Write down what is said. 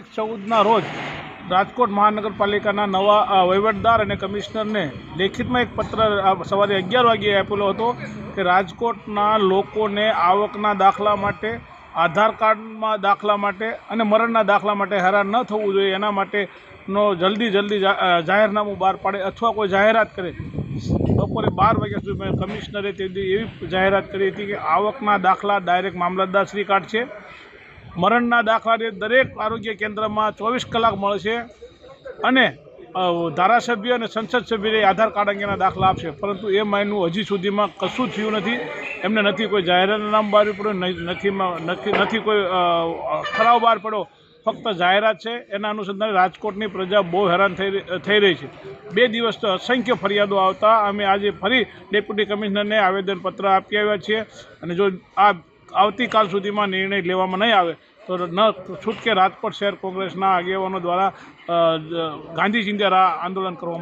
તારીખ ચૌદના રોજ રાજકોટ મહાનગરપાલિકાના નવા વહીવટદાર અને કમિશનરને લેખિતમાં એક પત્ર સવારે અગિયાર વાગ્યે આપેલો હતો કે રાજકોટના લોકોને આવકના દાખલા માટે, આધાર કાર્ડમાં દાખલા માટે અને મરણના દાખલા માટે હેરાન ન થવું જોઈએ. એના માટેનો જલ્દી જલ્દી જાહેરનામું બહાર પાડે અથવા કોઈ જાહેરાત કરે. બપોરે બાર વાગ્યા સુધી મેં કમિશનરે તે એવી જાહેરાત કરી હતી કે આવકના દાખલા ડાયરેક્ટ મામલતદાર શ્રી કાઢશે. મરણના દાખલા દરેક આરોગ્ય કેન્દ્રમાં ચોવીસ કલાક મળશે અને ધારાસભ્ય અને સંસદ સભ્યને આધાર કાર્ડ અંગેના દાખલા આપશે. પરંતુ એ માયનું હજી સુધીમાં કશું થયું નથી. એમને નથી કોઈ જાહેરાતનામ બહાર પડ્યું નથી નથી કોઈ ઠરાવ બહાર પડ્યો. ફક્ત જાહેરાત છે. એના અનુસંધાને રાજકોટની પ્રજા બહુ હેરાન થઈ થઈ રહી છે. બે દિવસ તો અસંખ્ય ફરિયાદો આવતા. અમે આજે ફરી ડેપ્યુટી કમિશનરને આવેદનપત્ર આપી આવ્યા છીએ. અને જો આ આવતીકાલ સુધીમાં નિર્ણય લેવામાં નહીં આવે, તો ન છૂટકે રાજકોટ શહેર કોંગ્રેસના આગેવાનો દ્વારા ગાંધી ચિંધ્યા આંદોલન કરવામાં